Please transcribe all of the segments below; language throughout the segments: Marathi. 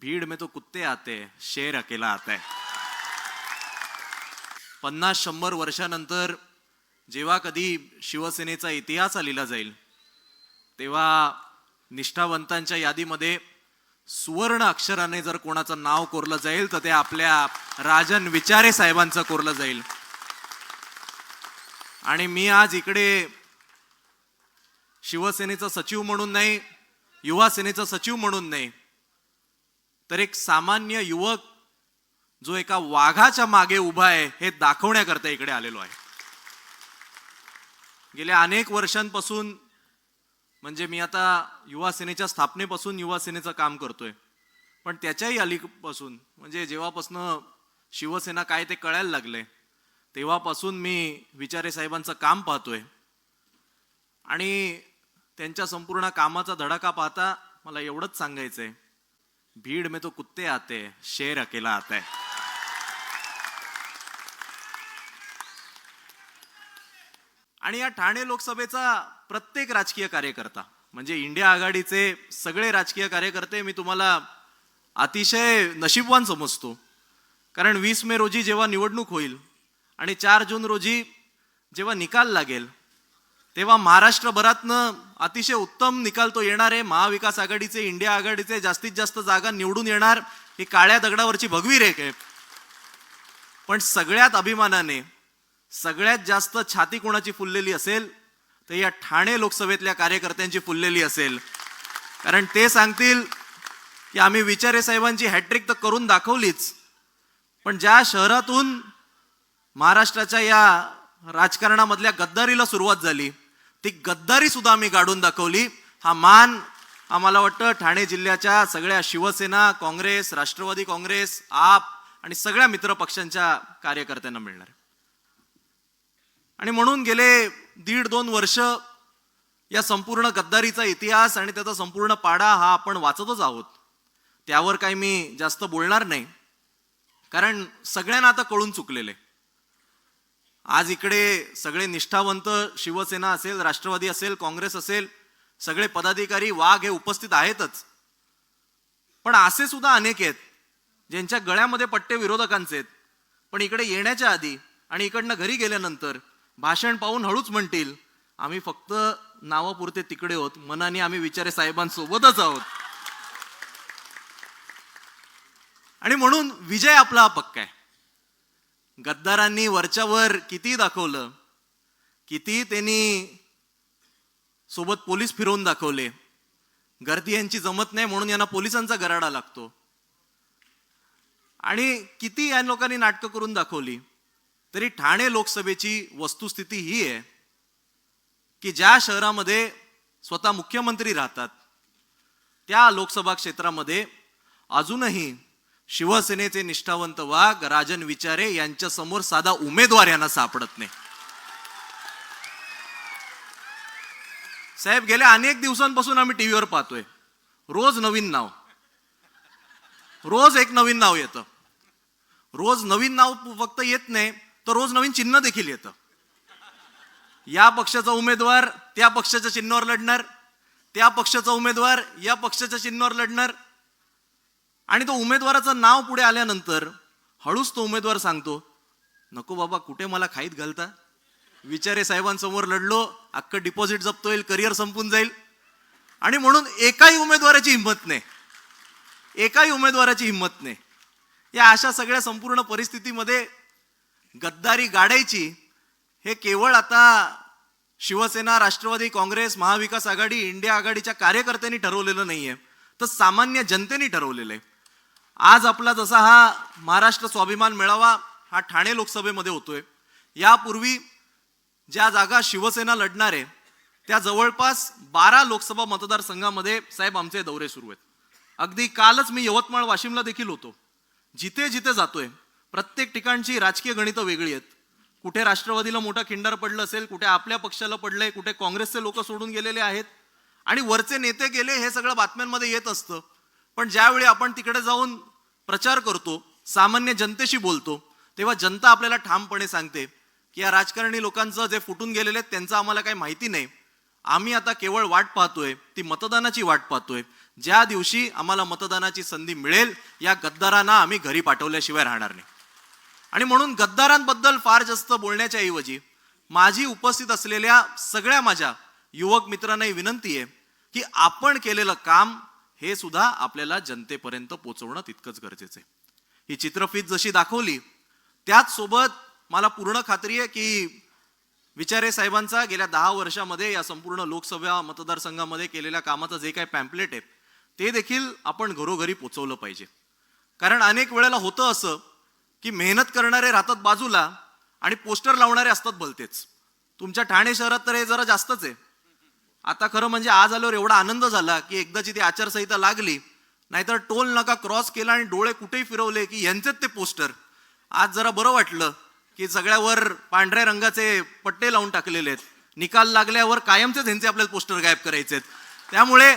भीड़ में तो कुत्ते आते हैं, शेर अकेला आता है। पन्नास शंभर वर्षानंतर जेव्हा कधी शिवसेनेचा इतिहास आलेला जाईल तेव्हा निष्ठावंतांच्या यादीमध्ये सुवर्ण अक्षराने जर कोणाचं नाव कोरलं जाईल तर ते आपल्या राजन विचारे साहेबांचं कोरलं जाईल. आणि मी आज इकडे शिवसेनेचा सचिव म्हणून नाही युवा सेनेचा सचिव म्हणून नाही तर एक सामान्य युवक जो एका वाघाच्या मागे उभा आहे हे दाखवण्याकरता इकडे आलेलो आहे. गेल्या अनेक वर्षांपासून म्हणजे मी आता युवा सेनेच्या स्थापनेपासून युवा सेनेचं काम करतोय. पण त्याच्याही अलीपासून म्हणजे जेव्हापासनं शिवसेना काय ते कळायला लागले तेव्हापासून मी विचारे साहेबांचं काम पाहतोय. आणि त्यांच्या संपूर्ण कामाचा धडाका पाहता मला एवढंच सांगायचंय भीड़ में तो कुत्ते आते हैं, शेर अकेला आता है। आणि या ठाणे लोकसभेचा प्रत्येक राजकीय कार्यकर्ता म्हणजे इंडिया आघाडीचे सगळे राजकीय कार्यकर्ते मी तुम्हाला अतिशय नशीबवान समजतो. कारण वीस मे रोजी जेव्हा निवडणूक होईल आणि चार जून रोजी जेव्हा निकाल लागेल तेव्हा महाराष्ट्रभरातनं अतिशय उत्तम निकाल तो येणार आहे. महाविकास आघाडीचे इंडिया आघाडीचे जास्तीत जास्त जागा निवडून येणार. ही काळ्या दगडावरची भगवी रेख आहे. पण सगळ्यात अभिमानाने सगळ्यात जास्त छाती कोणाची फुललेली असेल तर या ठाणे लोकसभेतल्या कार्यकर्त्यांची फुललेली असेल. कारण ते सांगतील की आम्ही विचारे साहेबांची हॅट्रिक तर करून दाखवलीच. पण ज्या शहरातून महाराष्ट्राच्या या राजकारणामधल्या गद्दारीला सुरुवात झाली ती गद्दारी सुद्धा आम्ही गाडून दाखवली. हा मान आम्हाला वाटतं ठाणे जिल्ह्याच्या सगळ्या शिवसेना काँग्रेस राष्ट्रवादी काँग्रेस आप आणि सगळ्या मित्र पक्षांच्या कार्यकर्त्यांना मिळणार आणि म्हणून गेले दीड दोन वर्ष या संपूर्ण गद्दारीचा इतिहास आणि त्याचा संपूर्ण पाडा हा आपण वाचतच आहोत. त्यावर काही मी जास्त बोलणार नाही. कारण सगळ्यांना आता कळून चुकलेले आज इकडे सगळे निष्ठावंत शिवसेना असेल राष्ट्रवादी असेल काँग्रेस असेल सगळे पदाधिकारी वाघ हे उपस्थित आहेतच. पण असे सुद्धा अनेक आहेत ज्यांच्या गळ्यामध्ये पट्टे विरोधकांचे आहेत. पण इकडे येण्याच्या आधी आणि इकडनं घरी गेल्यानंतर भाषण पाहून हळूच म्हणतील आम्ही फक्त नावापुरते तिकडे होत मनाने आम्ही विचारे साहेबांसोबतच आहोत. आणि म्हणून विजय आपला पक्का आहे. गद्दारांनी वरच्यावर किती दाखवलं? किती त्यांनी सोबत पोलीस फिरवून दाखवले? गर्दी यांची जमत नाही म्हणून यांना पोलिसांचा गराडा लागतो. आणि किती या लोकांनी नाटकं करून दाखवली? तरी ठाणे लोकसभेची वस्तुस्थिती ही आहे की ज्या शहरामध्ये स्वतः मुख्यमंत्री राहतात त्या लोकसभा क्षेत्रामध्ये अजूनही शिवसेनेचे निष्ठावंत वाघ राजन विचारे यांच्यासमोर साधा उमेदवार यांना सापडत नाही. साहेब गेल्या अनेक दिवसांपासून आम्ही टीव्हीवर पाहतोय. रोज नवीन नाव. रोज एक नवीन नाव येतं. रोज नवीन नाव फक्त येत नाही तर रोज नवीन चिन्ह देखील येतं. या पक्षाचा उमेदवार त्या पक्षाच्या चिन्हावर लढणार त्या पक्षाचा उमेदवार या पक्षाच्या चिन्हावर लढणार आणि तो उमेदवाराचं नाव पुढे आल्यानंतर हळूच तो उमेदवार सांगतो नको बाबा कुठे मला खाईत घालता? विचारे साहेबांसमोर लढलो अख्खं डिपॉझिट जप्त होईल करिअर संपून जाईल. आणि म्हणून एकाही उमेदवाराची हिंमत नाही. एकाही उमेदवाराची हिंमत नाही. या अशा सगळ्या संपूर्ण परिस्थितीमध्ये गद्दारी गाडायची हे केवळ आता शिवसेना राष्ट्रवादी काँग्रेस महाविकास आघाडी इंडिया आघाडीच्या कार्यकर्त्यांनी ठरवलेलं नाही आहे तर सामान्य जनतेने ठरवलेलं आहे आज आपला जसा हा महाराष्ट्र स्वाभिमान मेळावा हा ठाणे लोकसभेमध्ये होतोय. यापूर्वी ज्या जागा शिवसेना लढणार आहे त्या जवळपास बारा लोकसभा मतदारसंघामध्ये साहेब आमचे दौरे सुरू आहेत. अगदी कालच मी यवतमाळ वाशिमला देखील होतो. जिथे जिथे जातोय प्रत्येक ठिकाणची राजकीय गणितं वेगळी आहेत. कुठे राष्ट्रवादीला मोठा खिंडार पडलं असेल कुठे आपल्या पक्षाला पडलंय कुठे काँग्रेसचे लोक सोडून गेलेले आहेत. आणि वरचे नेते गेले हे सगळं बातम्यांमध्ये येत असतं. पण ज्यावेळी आपण तिकडे जाऊन प्रचार करतो सामान्य जनतेशी बोलतो तेव्हा जनता आपल्याला ठामपणे सांगते की या राजकारणी लोकांचं जे फुटून गेलेले आहेत त्यांचं आम्हाला काही माहिती नाही. आम्ही आता केवळ वाट पाहतोय ती मतदानाची वाट पाहतोय. ज्या दिवशी आम्हाला मतदानाची संधी मिळेल या गद्दारांना आम्ही घरी पाठवल्याशिवाय राहणार नाही. आणि म्हणून गद्दारांबद्दल फार जास्त बोलण्याच्या ऐवजी माझी उपस्थित असलेल्या सगळ्या माझ्या युवक मित्रांनाही विनंती आहे की आपण केलेलं काम हे सुद्धा आपल्याला जनतेपर्यंत पोचवणं तितकंच गरजेचं आहे. ही चित्रफीत जशी दाखवली त्याच सोबत मला पूर्ण खात्री आहे की विचारे साहेबांचा गेल्या दहा वर्षामध्ये या संपूर्ण लोकसभा मतदारसंघामध्ये केलेल्या कामाचं जे काही पॅम्पलेट आहे ते देखील आपण घरोघरी पोचवलं पाहिजे. कारण अनेक वेळेला होतं असं की मेहनत करणारे राहतात बाजूला आणि पोस्टर लावणारे असतात भलतेच तुमच्या ठाणे शहरात तर हे जरा जास्तच आहे. आता खरं म्हणजे आज आल्यावर एवढा आनंद झाला की एकदाची ती आचारसंहिता लागली नाहीतर टोल नका क्रॉस केला आणि डोळे कुठेही फिरवले की यांचेच ते पोस्टर. आज जरा बरं वाटलं की सगळ्यावर पांढऱ्या रंगाचे पट्टे लावून टाकलेले आहेत. निकाल लागल्यावर कायमचेच ह्यांचे आपल्याला पोस्टर गायब करायचे आहेत. त्यामुळे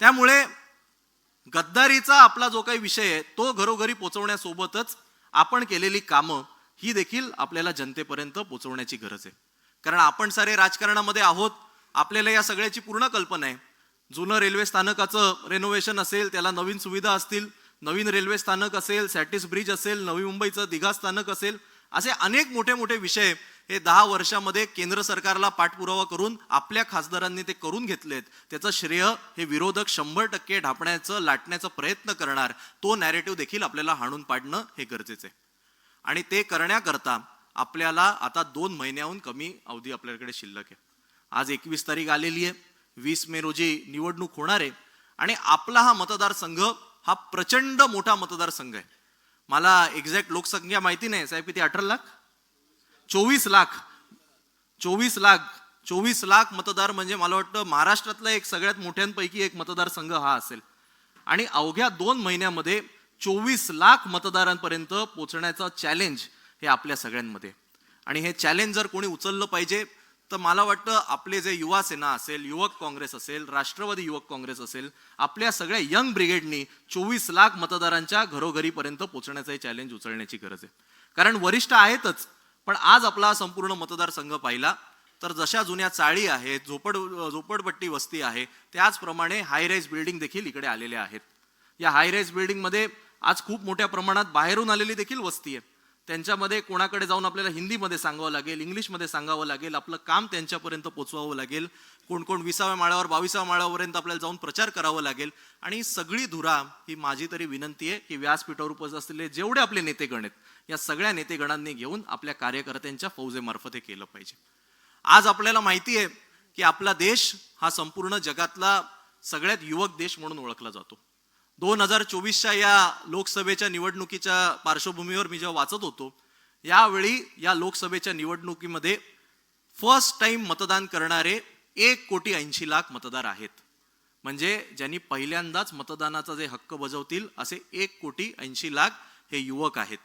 त्यामुळे गद्दारीचा आपला जो काही विषय आहे तो घरोघरी पोचवण्यासोबतच आपण केलेली कामं ही देखील आपल्याला जनतेपर्यंत पोचवण्याची गरज आहे. कारण आपण सारे राजकारणामध्ये आहोत आपल्याला या सगळ्याची पूर्ण कल्पना आहे. जुनं रेल्वे स्थानकाचं रेनोव्हेशन असेल त्याला नवीन सुविधा असतील नवीन रेल्वे स्थानक असेल सॅटिस ब्रिज असेल नवी मुंबईचं दिघा स्थानक असेल असे अनेक मोठे मोठे विषय हे दहा वर्षामध्ये केंद्र सरकारला पाठपुरावा करून आपल्या खासदारांनी ते करून घेतलेत. त्याचं श्रेय हे विरोधक शंभर टक्के ढापण्याचं लाटण्याचा प्रयत्न करणार तो नॅरेटिव्ह देखील आपल्याला हाणून पाडणं हे गरजेचं आहे. आणि ते करण्याकरता आपल्याला आता दोन महिन्याहून कमी अवधी आपल्याकडे शिल्लक आहे. आज एकवीस तारीख आलेली आहे. वीस मे रोजी निवडणूक होणार आहे. आणि आपला हा मतदारसंघ हा प्रचंड मोठा मतदारसंघ आहे. मला एक्झॅक्ट लोकसंख्या माहिती नाही. साहेब किती? अठरा लाख? चोवीस लाख. चोवीस लाख. चोवीस लाख मतदार म्हणजे मला वाटतं महाराष्ट्रातला एक सगळ्यात मोठ्यांपैकी एक मतदारसंघ हा असेल. आणि अवघ्या दोन महिन्यामध्ये चोवीस लाख मतदारांपर्यंत पोचण्याचा चॅलेंज हे आपल्या सगळ्यांमध्ये. आणि हे चॅलेंज जर कोणी उचललं पाहिजे तर मला वाटतं आपले जे युवा सेना असेल युवक काँग्रेस असेल राष्ट्रवादी युवक काँग्रेस असेल आपल्या सगळ्या यंग ब्रिगेडनी चोवीस लाख मतदारांच्या घरोघरीपर्यंत पोहोचण्याचं हे चॅलेंज उचलण्याची गरज आहे. कारण वरिष्ठ आहेतच पण आज आपला संपूर्ण मतदारसंघ पाहिला तर जशा जुन्या चाळी आहेत झोपड झोपडपट्टी वस्ती आहे त्याचप्रमाणे हाय राईज बिल्डिंग देखील इकडे आलेल्या आहेत. या हाय राईज बिल्डिंगमध्ये आज खूप मोठ्या प्रमाणात बाहेरून आलेली देखील वस्ती आहे. त्यांच्यामध्ये कोणाकडे जाऊन आपल्याला हिंदीमध्ये सांगावं लागेल इंग्लिशमध्ये सांगावं लागेल आपलं काम त्यांच्यापर्यंत पोचवावं लागेल कोण कोण विसाव्या माळ्यावर बावीसाव्या माळापर्यंत आपल्याला जाऊन प्रचार करावा लागेल. आणि सगळी धुरा ही माझी तरी विनंती आहे की व्यासपीठावर उपस्थित असलेले जेवढे आपले नेतेगण आहेत या सगळ्या नेतेगणांनी घेऊन आपल्या कार्यकर्त्यांच्या फौजेमार्फत हे केलं पाहिजे. आज आपल्याला माहिती आहे की आपला देश हा संपूर्ण जगातला सगळ्यात युवक देश म्हणून ओळखला जातो. दोन हजार चोवीसच्या या लोकसभेच्या निवडणुकीच्या पार्श्वभूमीवर मी जेव्हा वाचत होतो यावेळी या लोकसभेच्या निवडणुकीमध्ये फर्स्ट टाइम मतदान करणारे एक कोटी ऐंशी लाख मतदार आहेत. म्हणजे ज्यांनी पहिल्यांदाच मतदानाचा जे हक्क बजावतील असे एक कोटी ऐंशी लाख हे युवक आहेत.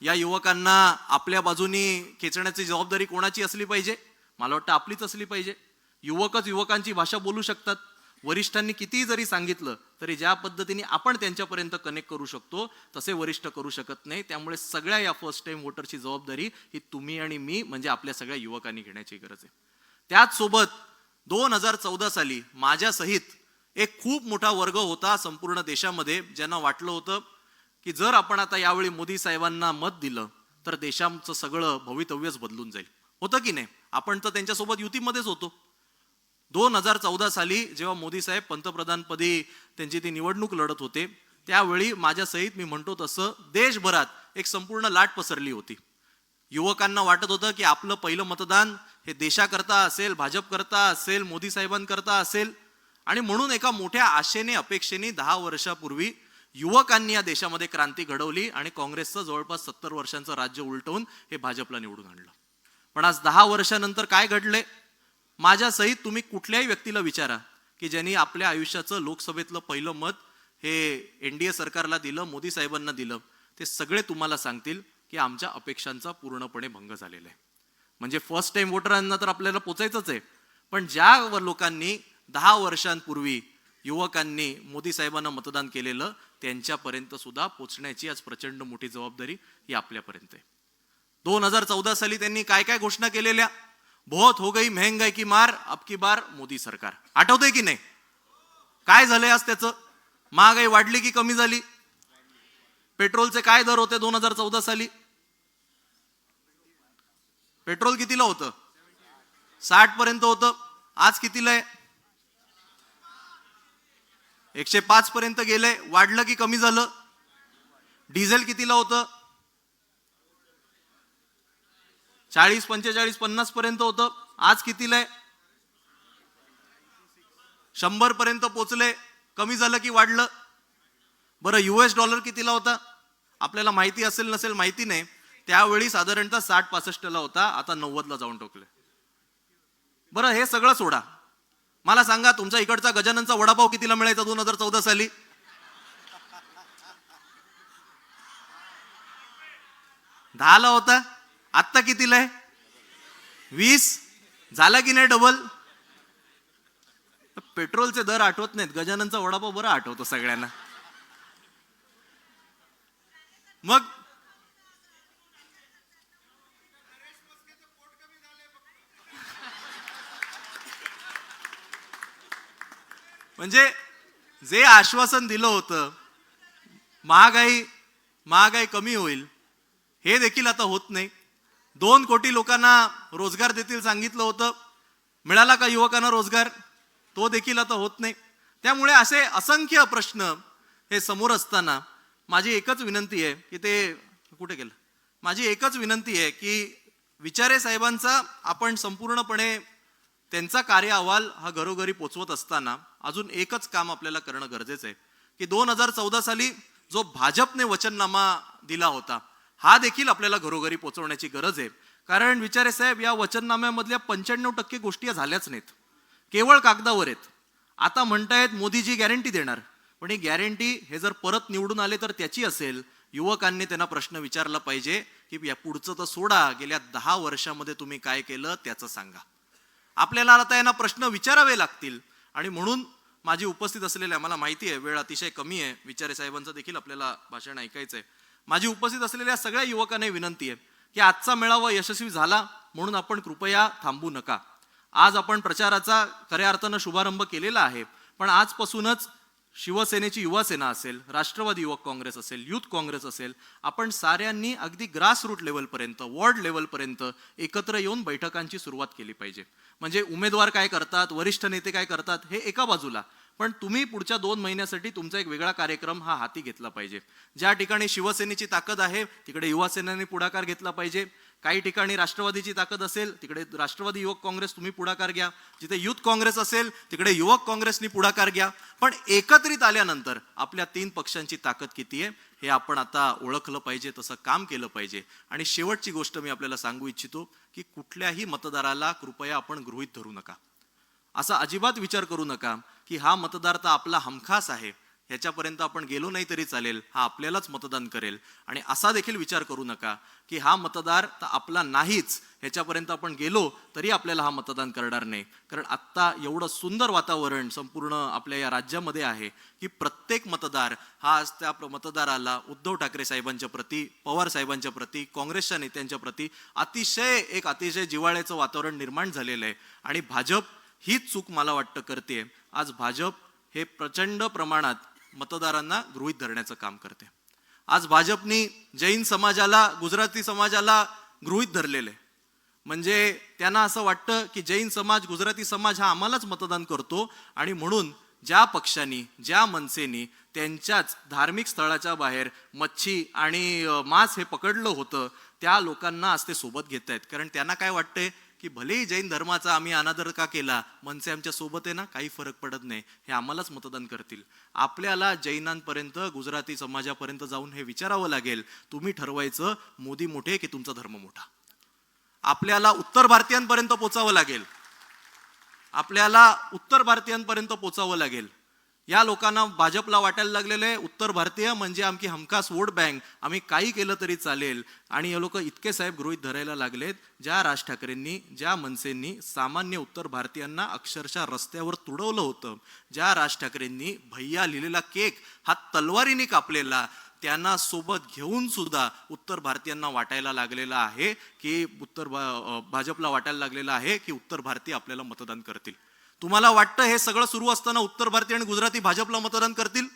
या युवकांना आपल्या बाजूनी खेचण्याची जबाबदारी कोणाची असली पाहिजे? मला वाटतं आपलीच असली पाहिजे. युवकच युवकांची भाषा बोलू शकतात. वरिष्ठांनी कितीही जरी सांगितलं तरी ज्या पद्धतीने आपण त्यांच्यापर्यंत कनेक्ट करू शकतो तसे वरिष्ठ करू शकत नाही. त्यामुळे सगळ्या या फर्स्ट टाइम वोटरची जबाबदारी ही तुम्ही आणि मी म्हणजे आपल्या सगळ्या युवकांनी घेण्याची गरज आहे. त्याचसोबत दोन हजार चौदा साली माझ्यासहित एक खूप मोठा वर्ग होता संपूर्ण देशामध्ये ज्यांना वाटलं होतं की जर आपण आता यावेळी मोदी साहेबांना मत दिलं तर देशाचं सगळं भवितव्यच बदलून जाईल. होतं की नाही? आपण तर त्यांच्यासोबत युतीमध्येच होतो. दोन हजार चौदा साली जेव्हा मोदी साहेब पंतप्रधानपदी त्यांची ती निवडणूक लढत होते त्यावेळी माझ्यासहित मी म्हणतो तसं देशभरात एक संपूर्ण लाट पसरली होती. युवकांना वाटत होतं की आपलं पहिलं मतदान हे देशाकरता असेल भाजपकरता असेल मोदी साहेबांकरता असेल. आणि म्हणून एका मोठ्या आशेने अपेक्षेने दहा वर्षापूर्वी युवकांनी या देशामध्ये क्रांती घडवली आणि काँग्रेसचं जवळपास सत्तर वर्षांचं राज्य उलटवून हे भाजपला निवडून आणलं. पण आज दहा वर्षानंतर काय घडले माझ्यासहित तुम्ही कुठल्याही व्यक्तीला विचारा की ज्यांनी आपल्या आयुष्याचं लोकसभेतलं पहिलं मत हे एन डी ए सरकारला दिलं मोदी साहेबांना दिलं ते सगळे तुम्हाला सांगतील की आमच्या अपेक्षांचा पूर्णपणे भंग झालेला आहे. म्हणजे फर्स्ट टाइम वोटरांना तर आपल्याला पोचायचंच आहे. पण ज्या लोकांनी दहा वर्षांपूर्वी युवकांनी मोदी साहेबांना मतदान केलेलं त्यांच्यापर्यंत सुद्धा पोचण्याची आज प्रचंड मोठी जबाबदारी ही आपल्यापर्यंत आहे. दोन हजार चौदा साली त्यांनी काय काय घोषणा केलेल्या? बहुत हो गई महंगाई की मार अब की बार मोदी सरकार. आठवतंय की नाही? काय झालंय आज त्याचं? महागाई वाढली की कमी झाली? पेट्रोलचे काय दर होते दोन हजार चौदा साली? पेट्रोल कितीला होतं? साठ पर्यंत होतं. आज कितीला आहे? एकशे पाच पर्यंत गेलंय. वाढलं की कमी झालं? डिझेल कितीला होतं? चाळीस पंचेचाळीस पन्नास पर्यंत होतं. आज कितीला आहे? शंभर पर्यंत पोचले. कमी झालं की वाढलं. बरं युएस डॉलर कितीला होता? आपल्याला माहिती असेल नसेल माहिती नाही. त्यावेळी साधारणतः साठ पासष्टला होता. आता नव्वदला जाऊन टोकले. बरं हे सगळं सोडा. मला सांगा तुमच्या इकडचा गजाननचा वडापाव कितीला मिळायचा दोन हजार चौदा साली? दहाला होता? आत्ता कितीला आहे? वीस? झाला की नाही डबल पेट्रोलचे दर आठवत नाहीत. गजाननचा वडापाव बरं आठवतो सगळ्यांना. मग? म्हणजे जे आश्वासन दिलं होतं महागाई महागाई कमी होईल हे देखील आता होत नाही. दोन कोटी लोकांना रोजगार देतील सांगितलं होतं. मिळाला का युवकांना रोजगार? तो देखील आता होत नाही. त्यामुळे असे असंख्य प्रश्न हे समोर असताना माझी एकच विनंती आहे की ते कुठे गेलं? माझी एकच विनंती आहे की विचारे साहेबांचा आपण संपूर्णपणे त्यांचा कार्य अहवाल हा घरोघरी पोचवत असताना अजून एकच काम आपल्याला करणं गरजेचं आहे. की दोन हजार चौदा साली जो भाजपने वचननामा दिला होता हा देखील आपल्याला घरोघरी पोचवण्याची गरज आहे. कारण विचारे साहेब या वचननाम्यामधल्या पंच्याण्णव टक्के गोष्टी झाल्याच नाहीत. केवळ कागदावर आहेत. आता म्हणतायत मोदीजी गॅरंटी देणार. पण ही गॅरंटी हे जर परत निवडून आले तर त्याची असेल. युवकांनी त्यांना प्रश्न विचारला पाहिजे की या पुढचं तर सोडा. गेल्या दहा वर्षामध्ये तुम्ही काय केलं त्याचं सांगा. आपल्याला आता यांना प्रश्न विचारावे लागतील. आणि म्हणून माझी उपस्थित असलेल्या मला माहिती आहे वेळ अतिशय कमी आहे. विचारे साहेबांचं देखील आपल्याला भाषण ऐकायचं आहे माझी उपस्थित असलेल्या सगळ्या युवकांना विनंती आहे की आजचा मेळावा यशस्वी झाला म्हणून आपण कृपया थांबू नका. आज आपण प्रचाराचा खऱ्या अर्थानं शुभारंभ केलेला आहे पण आजपासूनच शिवसेनेची युवासेना असेल राष्ट्रवादी युवक काँग्रेस असेल युथ काँग्रेस असेल आपण साऱ्यांनी अगदी ग्रासरूट लेवलपर्यंत वॉर्ड लेवलपर्यंत एकत्र येऊन बैठकांची सुरुवात केली पाहिजे. म्हणजे उमेदवार काय करतात वरिष्ठ नेते काय करतात हे एका बाजूला. पण तुम्ही पुढच्या दोन महिन्यासाठी तुमचा एक वेगळा कार्यक्रम हा हाती घेतला पाहिजे. ज्या ठिकाणी शिवसेनेची ताकद आहे तिकडे युवासेनेने पुढाकार घेतला पाहिजे. काही ठिकाणी राष्ट्रवादीची ताकद असेल तिकडे राष्ट्रवादी युवक काँग्रेस तुम्ही पुढाकार घ्या. जिथे युथ काँग्रेस असेल तिकडे युवक काँग्रेसनी पुढाकार घ्या. पण एकत्रित आल्यानंतर आपल्या तीन पक्षांची ताकद किती आहे हे आपण आता ओळखलं पाहिजे तसं काम केलं पाहिजे. आणि शेवटची गोष्ट मी आपल्याला सांगू इच्छितो की कुठल्याही मतदाराला कृपया आपण गृहीत धरू नका. असा अजिबात विचार करू नका की हा मतदार तर आपला हमखास आहे. ह्याच्यापर्यंत आपण गेलो नाही तरी चालेल. हा आपल्यालाच मतदान करेल. आणि असा देखील विचार करू नका की हा मतदार तर आपला नाहीच. ह्याच्यापर्यंत आपण गेलो तरी आपल्याला हा मतदान करणार नाही. कारण आत्ता एवढं सुंदर वातावरण संपूर्ण आपल्या या राज्यामध्ये आहे की प्रत्येक मतदार हा आज त्या मतदाराला उद्धव ठाकरे साहेबांच्या प्रती पवार साहेबांच्या प्रती काँग्रेसच्या नेत्यांच्या प्रती अतिशय एक अतिशय जिव्हाळ्याचं वातावरण निर्माण झालेलं आहे. आणि भाजप हीच चूक मला वाटतं करते आज भाजप हे प्रचंड प्रमाणात मतदारांना गृहित धरण्याचं काम करते. आज भाजपनी जैन समाजाला गुजराती समाजाला गृहित धरलेले म्हणजे त्यांना असं वाटतं की जैन समाज गुजराती समाज हा आम्हालाच मतदान करतो आणि म्हणून ज्या पक्षांनी ज्या मनसेनी त्यांच्याच धार्मिक स्थळाच्या बाहेर मच्छी आणि मांस हे पकडलं होतं त्या लोकांना आज ते सोबत घेत आहेत कारण त्यांना काय वाटतंय? की भलेही जैन धर्माचा आम्ही अनादर का केला मनसे आमच्यासोबत आहे ना काही फरक पडत नाही हे आम्हालाच मतदान करतील. आपल्याला जैनांपर्यंत गुजराती समाजापर्यंत जाऊन हे विचारावं लागेल तुम्ही ठरवायचं मोदी मोठे की तुमचा धर्म मोठा? आपल्याला उत्तर भारतीयांपर्यंत पोचावं लागेल. आपल्याला उत्तर भारतीयांपर्यंत पोचावं लागेल. या लोकांना भाजपला वाटायला लागलेलं आहे. उत्तर भारतीय म्हणजे आमची हमखास वोट बँक. आम्ही काही केलं तरी चालेल. आणि हे लोक इतके साहेब गृहित धरायला लागलेत ज्या राज ठाकरेंनी ज्या मनसेंनी सामान्य उत्तर भारतीयांना अक्षरशः रस्त्यावर तुडवलं होतं. ज्या राज ठाकरेंनी भैया लिहिलेला केक हा तलवारीने कापलेला त्यांना सोबत घेऊन सुद्धा उत्तर भारतीयांना वाटायला लागलेला आहे की उत्तर भाजपला वाटायला लागलेला आहे की उत्तर भारतीय आपल्याला मतदान करतील. तुम्हाला वाटतं हे सगळं सुरू असताना उत्तर भारतीय आणि गुजराती भाजपला मतदान करतील?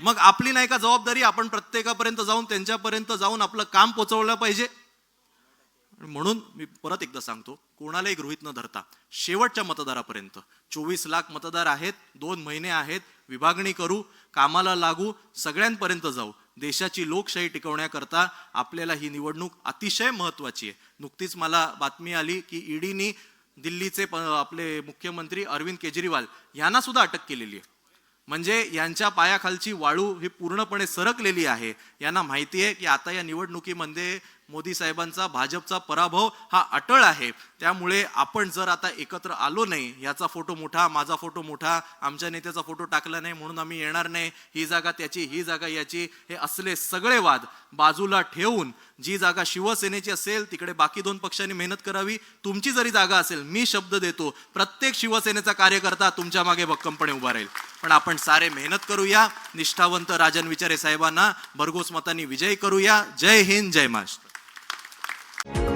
मग आपली नाही का जबाबदारी? आपण प्रत्येकापर्यंत जाऊन त्यांच्यापर्यंत जाऊन आपलं काम पोचवलं पाहिजे. म्हणून मी परत एकदा सांगतो कोणालाही गृहित न धरता शेवटच्या मतदारापर्यंत चोवीस लाख मतदार आहेत दोन महिने आहेत विभागणी करू कामाला लागू सगळ्यांपर्यंत जाऊ. देशाची लोकशाही टिकवण्याकरता आपल्याला ही निवडणूक अतिशय महत्त्वाची आहे. नुकतीच मला बातमी आली की ईडीनी दिल्लीचे प- आपले मुख्यमंत्री अरविंद केजरीवाल यांना सुद्धा अटक केलेली आहे. म्हणजे यांच्या पायाखालची वाळू ही पूर्णपणे सरकलेली आहे. यांना माहिती आहे की आता या निवडणुकीमध्ये मोदी साहेबांचा भाजपचा पराभव हा अटळ आहे. त्यामुळे आपण जर आता एकत्र आलो नाही याचा फोटो मोठा माझा फोटो मोठा आमच्या नेत्याचा फोटो टाकला नाही म्हणून आम्ही येणार नाही ही जागा त्याची ही जागा याची हे असले सगळे वाद बाजूला ठेवून जी जागा शिवसेनेची असेल तिकडे बाकी दोन पक्षांनी मेहनत करावी तुमची जरी जागा असेल मी शब्द देतो प्रत्येक शिवसेनेचा कार्यकर्ता तुमच्या मागे भक्कमपणे उभा राहील. पण आपण सारे मेहनत करूया निष्ठावंत राजन विचारे साहेबांना भरघोस मतांनी विजयी करूया. जय हिंद जय महाराष्ट्र.